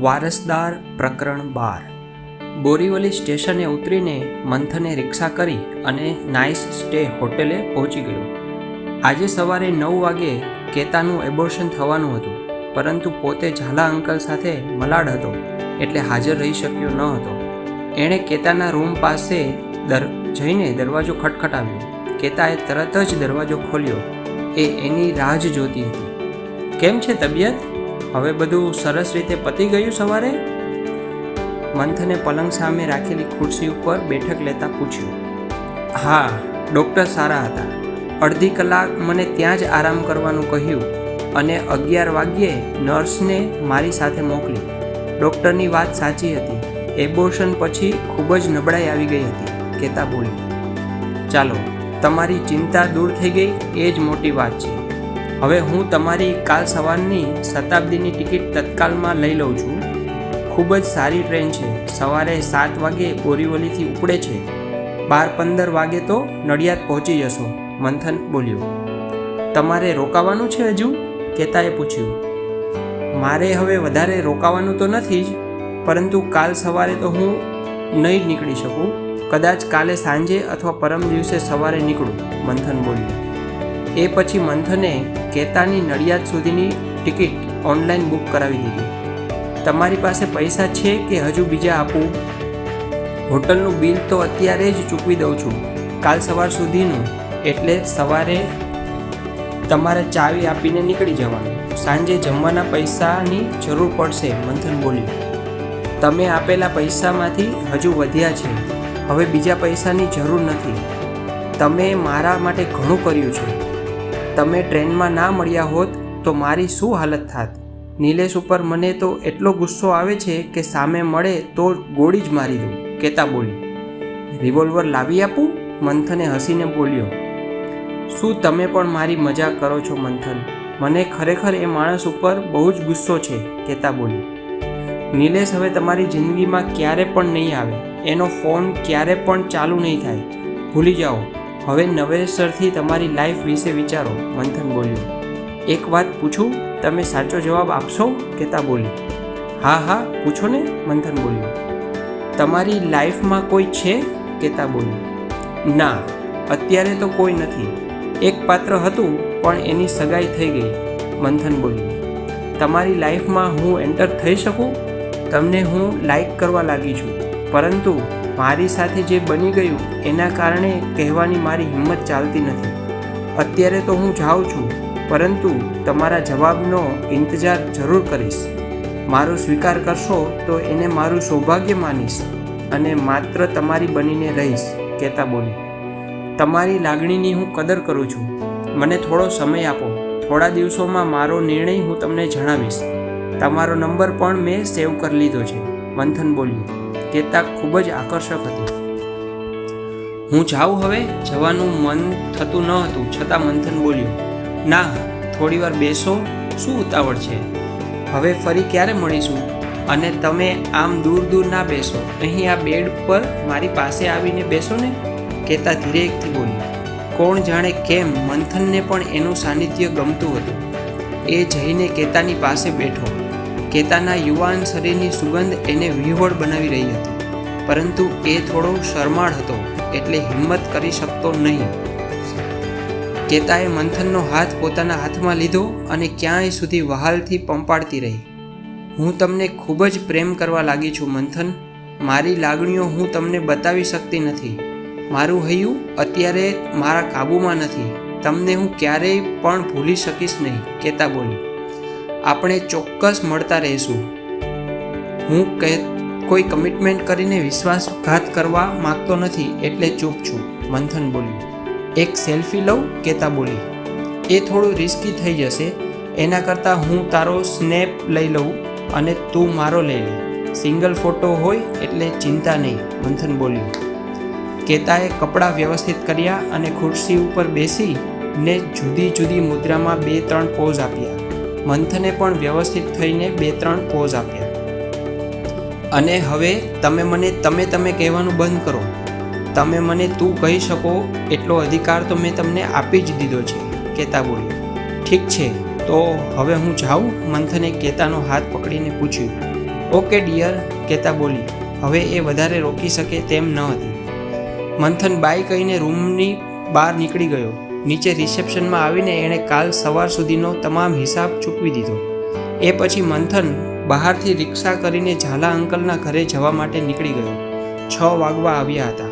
વારસદાર પ્રકરણ બાર. બોરીવલી સ્ટેશને ઉતરીને મંથને રિક્ષા કરી અને નાઇસ સ્ટે હોટેલે પહોંચી ગયો. આજે સવારે નવ વાગે કેતાનું એબોર્શન થવાનું હતું, પરંતુ પોતે ઝાલા અંકલ સાથે મલાડ હતો, એટલે હાજર રહી શક્યો ન હતો. એણે કેતાના રૂમ પાસે દર, જઈને દરવાજો ખટખટાવ્યો. કેતાએ તરત જ દરવાજો ખોલ્યો. એ એની રાહ જોતી હતી. કેમ છે તબિયત? હવે બધું સરસ રીતે પતી ગયું સવારે? મંથને પલંગ સામે રાખેલી ખુરશી ઉપર બેઠક લેતા પૂછ્યું. હા, ડૉક્ટર સારા હતા. અડધી કલાક મને ત્યાં જ આરામ કરવાનું કહ્યું અને અગિયાર વાગ્યે નર્સને મારી સાથે મોકલી. ડૉક્ટરની વાત સાચી હતી. એબોર્શન પછી ખૂબ જ નબળાઈ આવી ગઈ હતી, કહેતા બોલી. ચાલો, તમારી ચિંતા દૂર થઈ ગઈ, એ જ મોટી વાત છે. હવે હું તમારી કાલ સવારની શતાબ્દીની ટિકિટ તત્કાલમાં લઈ લઉં છું. ખૂબ જ સારી ટ્રેન છે. સવારે સાત વાગે બોરીવલીથી ઉપડે છે. બાર પંદર વાગે તો નડિયાદ પહોંચી જશો. મંથન બોલ્યો. તમારે રોકાવાનું છે હજુ? કેતાએ પૂછ્યું. મારે હવે વધારે રોકાવાનું તો નથી જ, પરંતુ કાલ સવારે તો હું નહીં નીકળી શકું. કદાચ કાલે સાંજે અથવા પરમ દિવસે સવારે નીકળું, મંથન બોલ્યું. એ પછી મંથને કેતાની નડિયાદ સુધીની ટિકિટ ઓનલાઈન બુક કરાવી દીધી. તમારી પાસે પૈસા છે કે હજુ બીજા આપું? હોટલનું બિલ તો અત્યારે જ ચૂકવી દઉં છું. કાલ સવાર સુધીનું, એટલે સવારે તમારે ચાવી આપીને નીકળી જવાનું. સાંજે જમવાના પૈસાની જરૂર પડશે, મંથન બોલ્યું તમે આપેલા પૈસામાંથી હજુ વધ્યા છે. હવે બીજા પૈસાની જરૂર નથી. તમે મારા માટે ઘણું કર્યું છે. તમે ટ્રેનમાં ના મળ્યા હોત તો મારી શું હાલત થાત? નિલેશ ઉપર મને તો એટલો ગુસ્સો આવે છે કે સામે મળે તો ગોળી જ મારી દઉં. કેતા બોલી, રિવોલ્વર લાવી આપું? મંથને હસીને બોલ્યો, શું તમે પણ મારી મજા કરો છો મંથન? મને ખરેખર એ માણસ ઉપર બહુ જ ગુસ્સો છે. કેતા બોલી, નિલેશ હવે તમારી જિંદગીમાં ક્યારે પણ નહીં આવે. એનો ફોન ક્યારે પણ ચાલુ નહીં થાય. ભૂલી જાઓ. હવે નવેસરથી તમારી લાઈફ વિશે વિચારો, મંથન બોલ્યું. એક વાત પૂછું, તમે સાચો જવાબ આપશો કેતા બોલી? હા હા, પૂછો ને, મંથન બોલ્યું. તમારી લાઈફમાં કોઈ છે કેતા બોલી? ના, અત્યારે તો કોઈ નથી. એક પાત્ર હતું, પણ એની સગાઈ થઈ ગઈ, મંથન બોલ્યું. તમારી લાઈફમાં હું એન્ટર થઈ શકું? તમને હું લાઈક કરવા લાગી છું. પરંતુ મારી સાથે જે બની ગયું, એના કારણે કહેવાની મારી હિંમત ચાલતી નથી. અત્યારે તો હું જાઉં છું, પરંતુ તમારા જવાબનો ઇંતજાર જરૂર કરીશ. મારો સ્વીકાર કરશો તો એને મારું સૌભાગ્ય માનીશ અને માત્ર તમારી બનીને રહીશ, કહેતા બોલી. તમારી લાગણીની હું કદર કરું છું. મને થોડો સમય આપો. થોડા દિવસોમાં મારો નિર્ણય હું તમને જણાવીશ. તમારો નંબર પણ મેં સેવ કરી લીધો છે, મંથન બોલ્યું. કેતા ખૂબ જ આકર્ષક હતી. હું જાઉં હવે? જવાનું મન થતું ન હતું, છતાં મંથન બોલ્યો, ના થોડી વાર બેસો, શું ઉતાવળ છે? હવે ફરી ક્યારે મળીશું? અને તમે આમ દૂર દૂર ના બેસો. અહીં આ બેડ પર મારી પાસે આવીને બેસો ને કેતા ધીરેકથી બોલ્યો. કોણ જાણે કેમ મંથનને પણ એનું સાનિધ્ય ગમતું હતું. એ જઈને કેતાની પાસે બેઠો. કેતાના યુવાન શરીરની સુગંધ એને વિહોળ બનાવી રહી હતી. પરંતુ એ થોડો શરમાળ હતો, એટલે હિંમત કરી શકતો નહીં. કેતાએ મંથનનો હાથ પોતાના હાથમાં લીધો અને ક્યાંય સુધી વહાલથી પંપાડતી રહી. હું તમને ખૂબ જ પ્રેમ કરવા લાગી છું, મંથન. મારી લાગણીઓ હું તમને બતાવી શકતી નથી. મારું હૈયું અત્યારે મારા કાબૂમાં નથી. તમને હું ક્યારેય પણ ભૂલી શકીશ નહીં, કેતા બોલી. આપણે ચોક્કસ મળતા રહીશું. હું કહે કોઈ કમિટમેન્ટ કરીને વિશ્વાસઘાત કરવા માગતો નથી એટલે ચૂપ છું. મંથન બોલ્યું. એક સેલ્ફી લઉં? કેતા બોલી. એ થોડું રિસ્કી થઈ જશે. એના કરતાં હું તારો સ્નેપ લઈ લઉં અને તું મારો લઈ લે. સિંગલ ફોટો હોય એટલે ચિંતા નહીં, મંથન બોલ્યું. કેતાએ કપડાં વ્યવસ્થિત કર્યા અને ખુરશી ઉપર બેસી ને જુદી જુદી મુદ્રામાં બે ત્રણ પોઝ આપ્યા. મંથને પણ વ્યવસ્થિત થઈને બે ત્રણ પોઝ આપ્યા. અને હવે તમે મને, તમે તમે કહેવાનું બંધ કરો. તમે મને તું કહી શકો એટલો અધિકાર તો મેં તમને આપી જ દીધો છે, કેતા બોલ્યો. ઠીક છે, તો હવે હું જાઉં? મંથને કેતાનો હાથ પકડીને પૂછ્યું. ઓકે ડિયર, કેતા બોલી. હવે એ વધારે રોકી શકે તેમ ન હતી. મંથન બાઈ કહીને રૂમની બહાર નીકળી ગયો. નીચે રિસેપ્શનમાં આવીને એણે કાલ સવાર સુધીનો તમામ હિસાબ ચૂકવી દીધો. એ પછી મંથન બહારથી રિક્ષા કરીને ઝાલા અંકલના ઘરે જવા માટે નીકળી ગયો. છ વાગવા આવ્યા હતા.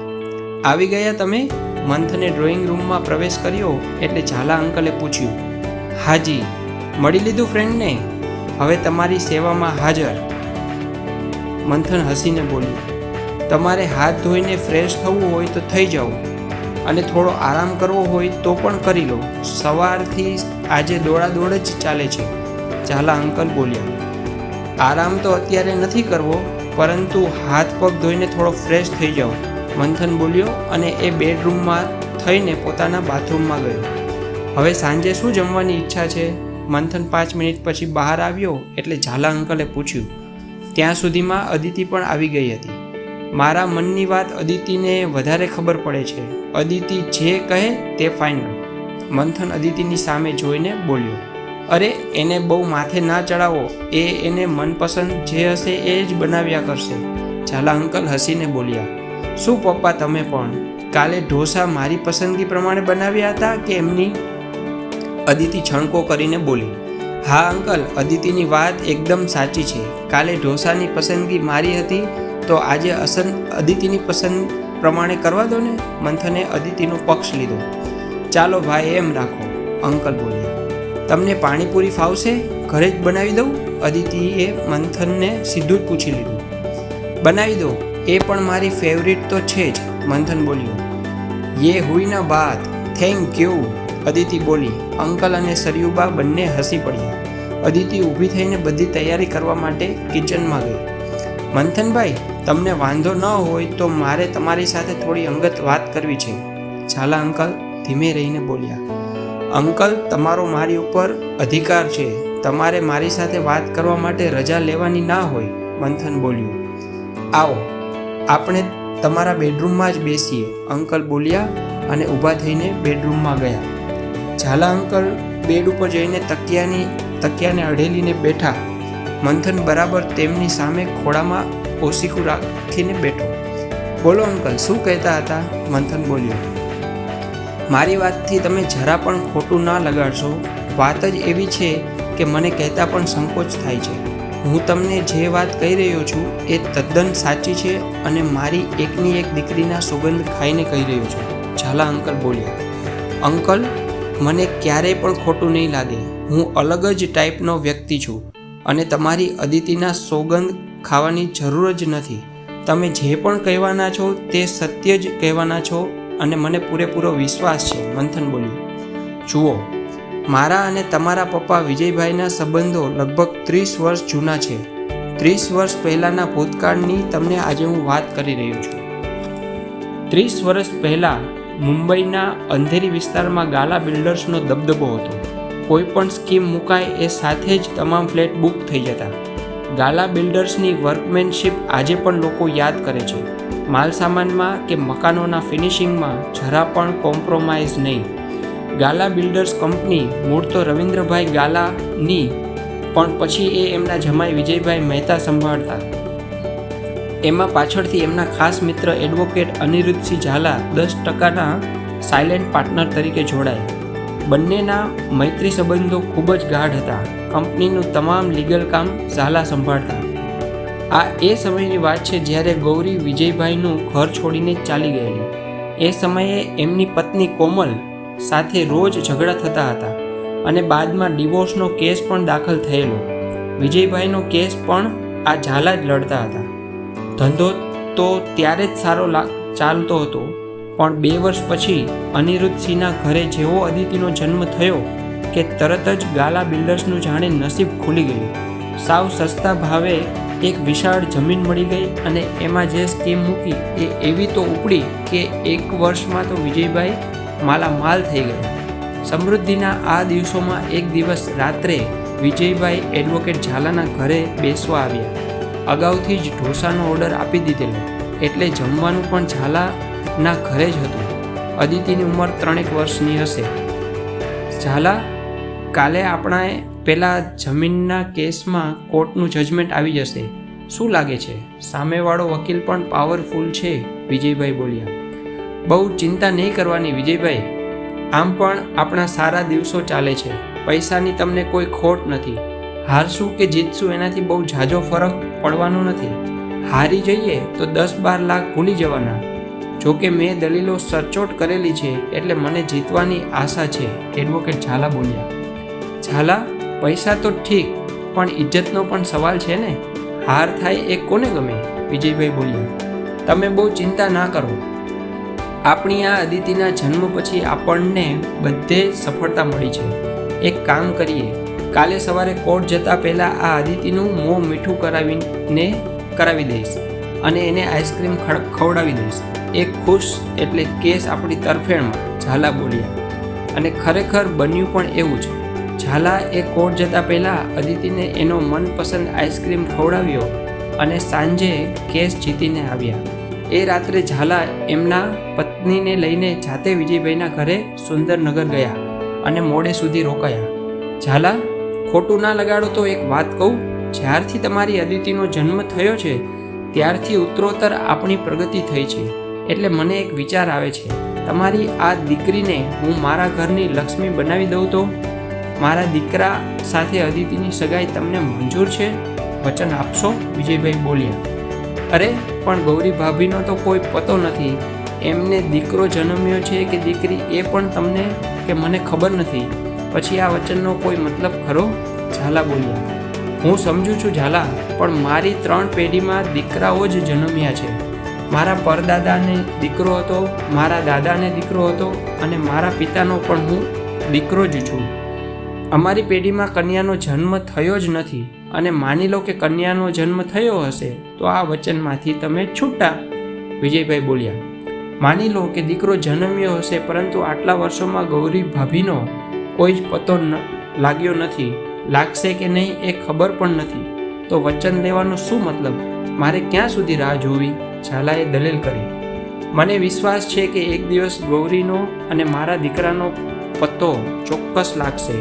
આવી ગયા તમે? મંથને ડ્રોઈંગ રૂમમાં પ્રવેશ કર્યો એટલે ઝાલા અંકલે પૂછ્યું. હાજી, મળી લીધું ફ્રેન્ડને? હવે તમારી સેવામાં હાજર. મંથન હસીને બોલ્યું. તમારે હાથ ધોઈને ફ્રેશ થવું હોય તો થઈ જાઓ. અને થોડો આરામ કરવો હોય તો પણ કરી લો. સવારથી આજે દોડાદોડ જ ચાલે છે. ઝાલા અંકલ બોલ્યા. આરામ તો અત્યારે નથી કરવો, પરંતુ હાથ પગ ધોઈને થોડો ફ્રેશ થઈ જાઓ. મંથન બોલ્યો અને એ બેડરૂમમાં થઈને પોતાના બાથરૂમમાં ગયો. હવે સાંજે શું જમવાની ઈચ્છા છે? મંથન પાંચ મિનિટ પછી બહાર આવ્યો એટલે ઝાલા અંકલે પૂછ્યું. ત્યાં સુધીમાં અદિતિ પણ આવી ગઈ હતી. મારા મનની વાત અદિતિને વધારે ખબર પડે છે. અદિતિ જે કહે તે ફાઇનલ મંથન અદિતિની સામે જોઈને બોલ્યો, અરે, એને બહુ માથે ના ચડાવો. એ એને મનપસંદ જે હશે એ જ બનાવ્યા કરશે. ઝાલા અંકલ હસીને બોલ્યા, શું પપ્પા તમે પણ કાલે ઢોસા મારી પસંદગી પ્રમાણે બનાવ્યા હતા કે એમની? અદિતિ છણકો કરીને બોલી, હા અંકલ, અદિતિની વાત એકદમ સાચી છે. કાલે ઢોસાની પસંદગી મારી હતી તો આજે અસન અદિતિની પસંદ પ્રમાણે કરવા દો ને? મંથને અદિતિનો પક્ષ લીધો. ચાલો ભાઈ એમ રાખો. અંકલ બોલ્યા તમને પાણીપુરી ફાવશે? ઘરે જ બનાવી દઉં? અદિતિએ મંથનને સીધું જ પૂછી લીધું. બનાવી દો. એ પણ મારી ફેવરિટ તો છે જ. મંથન બોલ્યું. યે હુઈ ના બાત થેન્ક યુ અદિતિ બોલી. અંકલ અને સરયુબા બંને હસી પડ્યા. અદિતિ ઊભી થઈને બધી તૈયારી કરવા માટે કિચનમાં ગઈ. મંથનભાઈ તમને વાંધો ન હોય તો મારે તમારી સાથે થોડી અંગત વાત કરવી છે. ઝાલા અંકલ ધીમે રહીને બોલ્યા, અંકલ, તમારો મારી ઉપર અધિકાર છે. તમારે મારી સાથે વાત કરવા માટે રજા લેવાની ના હોય, મંથન બોલ્યું. આવો, આપણે તમારા બેડરૂમમાં જ બેસીએ, અંકલ બોલ્યા અને ઊભા થઈને બેડરૂમમાં ગયા. ઝાલા અંકલ બેડ ઉપર જઈને તકિયાની, તકિયાને અઢેલીને બેઠા. મંથન બરાબર તેમની સામે ખોળામાં ઓસીકું રાખીને બેઠો. બોલો, અંકલ, શું કહેતા હતા? મંથન બોલ્યો, મારી વાતથી તમે જરા પણ ખોટું ના લગાડશો. વાત જ એવી છે કે મને કહેતા પણ સંકોચ થાય છે. હું તમને જે વાત કહી રહ્યો છું એ તદ્દન સાચી છે અને મારી એકની એક દીકરીના સુગંધ ખાઈને કહી રહ્યો છું. ઝાલા અંકલ બોલ્યા, અંકલ, મને ક્યારેય પણ ખોટું નહીં લાગે. હું અલગ જ ટાઈપનો વ્યક્તિ છું અને તમારી અદિતિના સોગંદ ખાવાની જરૂર જ નથી. તમે જે પણ કહેવાના છો તે સત્ય જ કહેવાના છો અને મને પૂરેપૂરો વિશ્વાસ છે, મંથન બોલ્યું જુઓ, મારા અને તમારા પપ્પા વિજયભાઈના સંબંધો લગભગ ત્રીસ વર્ષ જૂના છે. ત્રીસ વર્ષ પહેલાંના ભૂતકાળની તમને આજે હું વાત કરી રહ્યો છું. ત્રીસ વર્ષ પહેલાં મુંબઈના અંધેરી વિસ્તારમાં ગાલા બિલ્ડર્સનો દબદબો હતો. કોઈ પણ સ્કીમ મુકાય એ સાથે જ તમામ ફ્લેટ બુક થઈ જતા. ગાલા બિલ્ડર્સની વર્કમેનશિપ આજે પણ લોકો યાદ કરે છે. માલ સામાનમાં કે મકાનોના ફિનિશિંગમાં જરા પણ કોમ્પ્રોમાઇઝ નહીં. ગાલા બિલ્ડર્સ કંપની મૂળ તો રવિન્દ્રભાઈ ગાલાની, પણ પછી એ એમના જમાઈ વિજયભાઈ મહેતા સંભાળતા. એમાં પાછળથી એમના ખાસ મિત્ર એડવોકેટ અનિરુદ્ધસિંહ ઝાલા દસ ટકાના સાયલેન્ટ પાર્ટનર તરીકે જોડાયા. બંનેના મૈત્રી સંબંધો ખૂબ જ ગાઢ હતા. કંપનીનું તમામ લીગલ કામ ઝાલા સંભાળતા. આ એ સમયની વાત છે જ્યારે ગૌરી વિજયભાઈનું ઘર છોડીને ચાલી ગયેલી. એ સમયે એમની પત્ની કોમલ સાથે રોજ ઝઘડા થતા હતા અને બાદમાં ડિવોર્સનો કેસ પણ દાખલ થયેલો. વિજયભાઈનો કેસ પણ આ ઝાલા જ લડતા હતા. ધંધો તો ત્યારે જ સારો ચાલતો હતો. પણ બે વર્ષ પછી અનિરુદ્ધસિંહના ઘરે જેવો અદિતિનો જન્મ થયો કે તરત જ ગાલા બિલ્ડર્સનું જાણે નસીબ ખુલી ગયું. સાવ સસ્તા ભાવે એક વિશાળ જમીન મળી ગઈ અને એમાં જે સ્કીમ મૂકી એ એવી તો ઉપડી કે એક વર્ષમાં તો વિજયભાઈ માલામાલ થઈ ગયા. સમૃદ્ધિના આ દિવસોમાં એક દિવસ રાત્રે વિજયભાઈ એડવોકેટ ઝાલાના ઘરે બેસવા આવ્યા. અગાઉથી જ ઢોસાનો ઓર્ડર આપી દીધેલો. એટલે જમવાનું પણ ઝાલાના ઘરે જ હતું. અદિતિની ઉંમર ત્રણેક વર્ષની હશે. ઝાલા, કાલે આપણાએ પેલા જમીનના કેસમાં કોર્ટનું જજમેન્ટ આવી જશે. શું લાગે છે? સામેવાળો વકીલ પણ પાવરફુલ છે, વિજયભાઈ બોલ્યા. બહુ ચિંતા નહીં કરવાની વિજયભાઈ. આમ પણ આપણા સારા દિવસો ચાલે છે. પૈસાની તમને કોઈ ખોટ નથી. હારશું કે જીતશું એનાથી બહુ ઝાઝો ફરક પડવાનો નથી. હારી જઈએ તો દસ બાર લાખ ભૂલી જવાના. જોકે મેં દલીલો સચોટ કરેલી છે એટલે મને જીતવાની આશા છે. એડવોકેટ ઝાલા બોલ્યા. ઝાલા, પૈસા તો ઠીક, પણ ઇજ્જતનો પણ સવાલ છે ને? હાર થાય એ કોને ગમે? વિજયભાઈ બોલ્યા. તમે બહુ ચિંતા ના કરો. આપણી આ અદિતિના જન્મ પછી આપણને બધે સફળતા મળી છે. એક કામ કરીએ. કાલે સવારે કોર્ટ જતા પહેલાં આ અદિતિનું મોં મીઠું કરાવીને કરાવી દઈશ અને એને આઈસ્ક્રીમ ખવડાવી દઈશ. એ ખુશ એટલે કેસ આપણી તરફેણમાં, ઝાલા બોલ્યા. અને ખરેખર બન્યું પણ એવું જ. ઝાલા એ કોર્ટ જતા પહેલાં અદિતિને એનો મનપસંદ આઈસ્ક્રીમ ખવડાવ્યો અને સાંજે કેસ જીતીને આવ્યા. એ રાત્રે ઝાલા એમના પત્નીને લઈને જાતે વિજયભાઈના ઘરે સુંદરનગર ગયા અને મોડે સુધી રોકાયા. ઝાલા, ખોટું ના લગાડો તો એક વાત કહું. જ્યારથી તમારી અદિતિનો જન્મ થયો છે, ત્યારથી ઉત્તરોત્તર આપણી પ્રગતિ થઈ છે. એટલે મને એક વિચાર આવે છે. તમારી આ દીકરીને હું મારા ઘરની લક્ષ્મી બનાવી દઉં તો? મારા દીકરા સાથે અદિતિની સગાઈ તમને મંજૂર છે? વચન આપશો? વિજયભાઈ બોલ્યા. અરે, પણ ગૌરી ભાભીનો તો કોઈ પતો નથી. એમને દીકરો જન્મ્યો છે કે દીકરી એ પણ તમને કે મને ખબર નથી. પછી આ વચનનો કોઈ મતલબ ખરો? ઝાલા બોલ્યા. હું સમજુ છું ઝાલા, પણ મારી ત્રણ પેઢીમાં દીકરાઓ જ જન્મ્યા છે. મારા પરદાદાને દીકરો હતો, મારા દાદાને દીકરો હતો અને મારા પિતાનો પણ હું દીકરો જ છું. અમારી પેઢીમાં કન્યાનો જન્મ થયો જ નથી અને માની લો કે કન્યાનો જન્મ થયો હશે, તો આ વચનમાંથી તમે છૂટા. વિજયભાઈ બોલ્યા, માની લો કે દીકરો જન્મ્યો હશે, પરંતુ આટલા વર્ષોમાં ગૌરી ભાભીનો કોઈ જ પતો લાગ્યો નથી. લાગશે કે નહીં એ ખબર પણ નથી. તો વચન લેવાનો શું મતલબ? મારે ક્યાં સુધી રાહ જોવી? ઝાલાએ દલીલ કરી, મને વિશ્વાસ છે કે એક દિવસ ગૌરીનો અને મારા દીકરાનો પત્તો ચોક્કસ લાગશે.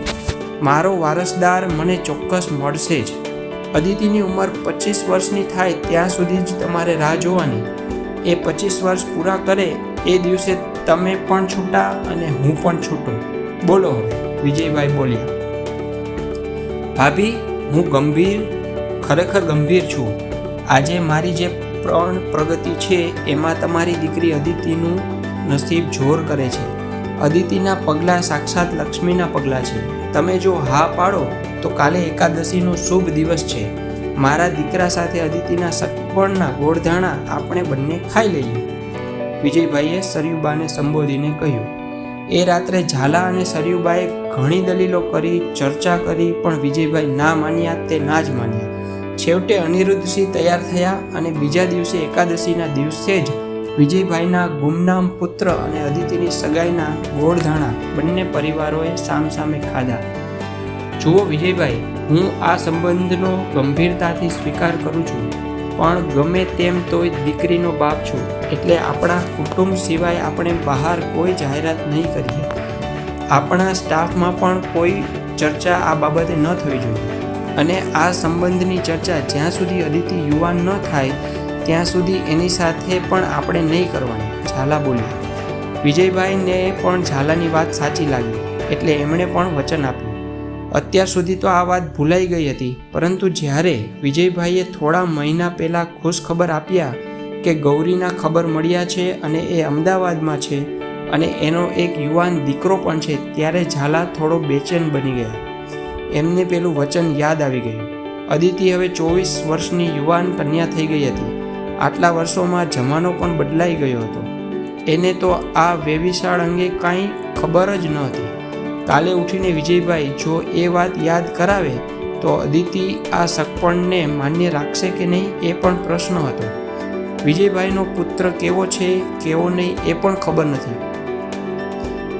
મારો વારસદાર મને ચોક્કસ મળશે જ. અદિતિની ઉંમર પચીસ વર્ષની થાય ત્યાં સુધી જ તમારે રાહ જોવાની. એ પચીસ વર્ષ પૂરા કરે એ દિવસે તમે પણ છૂટા અને હું પણ છૂટો. બોલો વિજયભાઈ બોલ્યા. ભાભી, હું ગંભીર, ખરેખર ગંભીર છું. આજે મારી જે પ્રણ પ્રગતિ છે, એમાં તમારી દીકરી અદિતિનું નસીબ જોર કરે છે. અદિતિના પગલાં સાક્ષાત લક્ષ્મીના પગલાં છે. તમે જો હા પાડો, તો કાલે એકાદશીનો શુભ દિવસ છે. મારા દીકરા સાથે અદિતિના સટપણના ગોળધાણા આપણે બંને ખાઈ લઈએ. વિજયભાઈએ સરયુબાને સંબોધીને કહ્યું, એ રાત્રે ઝાલા અને સરયુબાએ ઘણી દલીલો કરી, ચર્ચા કરી, પણ વિજયભાઈ ના માન્યા તે ના જ માન્યા. છેવટે અનિરુદ્ધસિંહ તૈયાર થયા અને બીજા દિવસે એકાદશીના દિવસે જ વિજયભાઈના ગુમનામ પુત્ર અને અદિતિની સગાઈના ગોળધાણા બંને પરિવારોએ સામસામે ખાધા. જુઓ વિજયભાઈ, હું આ સંબંધનો ગંભીરતાથી સ્વીકાર કરું છું, પણ ગમે તેમ તોય દીકરીનો બાપ છું, એટલે આપણા કુટુંબ સિવાય આપણે બહાર કોઈ જાહેરાત નહીં કરીએ. આપણા સ્ટાફમાં પણ કોઈ ચર્ચા આ બાબતે ન થવી જોઈએ. અને આ સંબંધની ચર્ચા જ્યાં સુધી અદિતિ યુવાન ન થાય, ત્યાં સુધી એની સાથે પણ આપણે નહીં કરવાની. ઝાલા બોલ્યા વિજયભાઈને પણ ઝાલાની વાત સાચી લાગી, એટલે એમણે પણ વચન આપ્યું. અત્યાર સુધી તો આ વાત ભૂલાઈ ગઈ હતી, પરંતુ જ્યારે વિજયભાઈએ થોડા મહિના પહેલાં ખુશ ખબર આપ્યા કે ગૌરીના ખબર મળ્યા છે અને એ અમદાવાદમાં છે અને એનો એક યુવાન દીકરો પણ છે, ત્યારે ઝાલા થોડો બેચેન બની ગયા. એમને પેલું વચન યાદ આવી ગયું. અદિતિ હવે ચોવીસ વર્ષની યુવાન કન્યા થઈ ગઈ હતી. આટલા વર્ષોમાં જમાનો પણ બદલાઈ ગયો હતો. એને તો આ વેવિશાળ અંગે કાંઈ ખબર જ ન હતી કાલે ઉઠીને વિજયભાઈ જો એ વાત યાદ કરાવે, તો અદિતિ આ સગપણને માન્ય રાખશે કે નહીં એ પણ પ્રશ્ન હતો. વિજયભાઈનો પુત્ર કેવો છે, કેવો નહીં એ પણ ખબર નથી.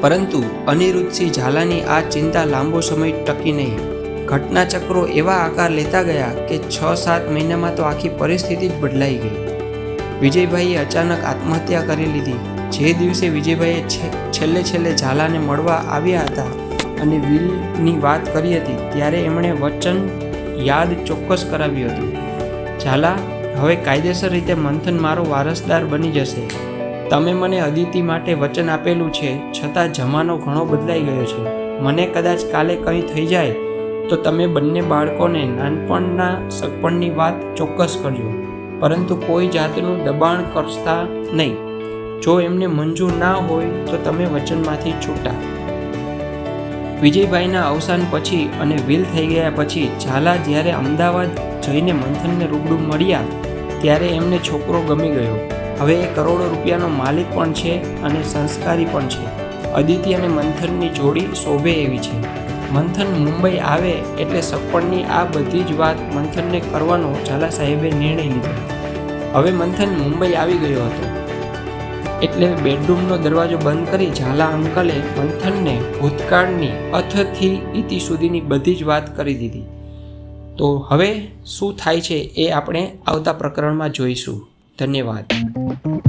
પરંતુ અનિરુદ્ધસિંહ ઝાલાની આ ચિંતા લાંબો સમય ટકી નહીં. ઘટનાચક્રો એવા આકાર લેતા ગયા કે છ સાત મહિનામાં તો આખી પરિસ્થિતિ જ બદલાઈ ગઈ. વિજયભાઈએ અચાનક આત્મહત્યા કરી લીધી. જે દિવસે વિજયભાઈએ છેલ્લે છેલ્લે ઝાલાને મળવા આવ્યા હતા અને વિલની વાત કરી હતી, ત્યારે એમણે વચન યાદ ચોક્કસ કરાવ્યું હતું. ઝાલા, હવે કાયદેસર રીતે મંથન મારો વારસદાર બની જશે. તમે મને અદિતિ માટે વચન આપેલું છે, છતાં જમાનો ઘણો બદલાઈ ગયો છે. મને કદાચ કાલે કંઈ થઈ જાય, તો તમે બંને બાળકોને નાનપણના સગપણની વાત ચોક્કસ કરજો. પરંતુ કોઈ જાતનું દબાણ કરતા નહીં. જો એમને મંજૂર ના હોય, તો તમે વચનમાંથી છૂટા. વિજયભાઈના અવસાન પછી અને વિલ થઈ ગયા પછી ઝાલા જ્યારે અમદાવાદ જઈને મંથનને રૂબરૂ મળ્યા, ત્યારે એમને છોકરો ગમી ગયો. હવે એ કરોડો રૂપિયાનો માલિક પણ છે અને સંસ્કારી પણ છે. અદિતિ અને મંથનની જોડી શોભે એવી છે. મંથન મુંબઈ આવે એટલે સપ્પણની આ બધી જ વાત મંથનને કરવાનો ઝાલા સાહેબે નિર્ણય લીધો. હવે મંથન મુંબઈ આવી ગયો હતો. એટલે બેડરૂમનો દરવાજો બંધ કરી ઝાલા અંકલે મંથનને ભૂતકાળની અથથી ઇતિ સુધીની બધી જ વાત કરી દીધી. તો હવે શું થાય છે એ આપણે આવતા પ્રકરણમાં જોઈશું. ધન્યવાદ. Mm-hmm.